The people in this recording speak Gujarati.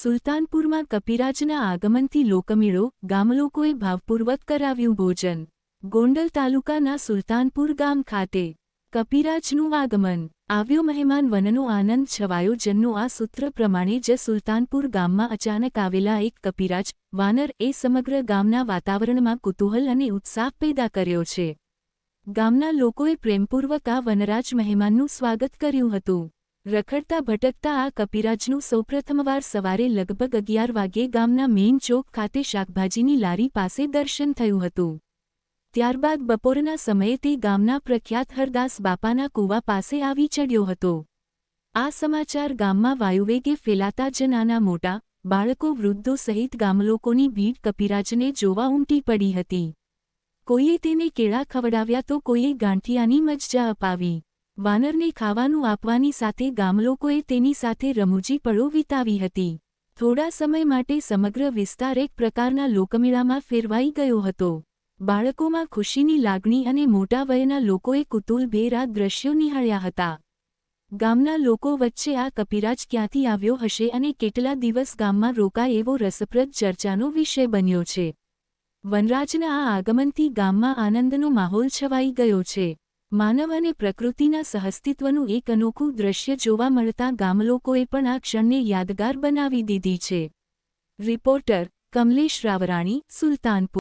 સુલતાનપુરમાં કપિરાજના આગમનથી લોકમેળો ગામલોકોએ ભાવપૂર્વક કરાવ્યું ભોજન. ગોંડલ તાલુકાના સુલતાનપુર ગામ ખાતે કપિરાજનું આગમન. આવ્યો મહેમાન વનનો આનંદ છવાયો જનનો આ સૂત્ર પ્રમાણે જ સુલતાનપુર ગામમાં અચાનક આવેલા એક કપિરાજ વાનર એ સમગ્ર ગામના વાતાવરણમાં કુતૂહલ અને ઉત્સાહ પેદા કર્યો છે. ગામના લોકોએ પ્રેમપૂર્વક આ વનરાજ મહેમાનનું સ્વાગત કર્યું હતું. રખડતા ભટકતા આ કપિરાજનું સૌપ્રથમવાર સવારે લગભગ અગિયાર વાગ્યે ગામના મેઇન ચોક ખાતે શાકભાજીની લારી પાસે દર્શન થયું હતું. ત્યારબાદ બપોરના સમયે તે ગામના પ્રખ્યાત હરદાસ બાપાના કૂવા પાસે આવી ચડ્યો હતો. આ સમાચાર ગામમાં વાયુવેગે ફેલાતા જ નાના મોટા, બાળકો, વૃદ્ધો સહિત ગામલોકોની ભીડ કપિરાજને જોવા ઉમટી પડી હતી. કોઈએ તેને કેળા ખવડાવ્યા તો કોઈએ ગાંઠિયાની મજજા અપાવી. વાનરને ખાવાનું આપવાની સાથે ગામલોકોએ તેની સાથે રમૂજી પળો વિતાવી હતી. થોડા સમય માટે સમગ્ર વિસ્તાર એક પ્રકારના લોકમેળામાં ફેરવાઈ ગયો હતો. બાળકોમાં ખુશીની લાગણી અને મોટા વયના લોકોએ કુતુલભેર આ દ્રશ્યો નિહાળ્યા હતા. ગામના લોકો વચ્ચે આ કપિરાજ ક્યાંથી આવ્યો હશે અને કેટલા દિવસ ગામમાં રોકાય એવો રસપ્રદ ચર્ચાનો વિષય બન્યો છે. વનરાજના આ આગમનથી ગામમાં આનંદનો માહોલ છવાઈ ગયો છે. માનવ અને પ્રકૃતિના સહઅસ્તિત્વનું એક અનોખું દ્રશ્ય જોવા મળતા ગામલોકોએ પણ આ ક્ષણને યાદગાર બનાવી દીધી છે. રિપોર્ટર કમલેશ રાવરાણી, સુલતાનપુર.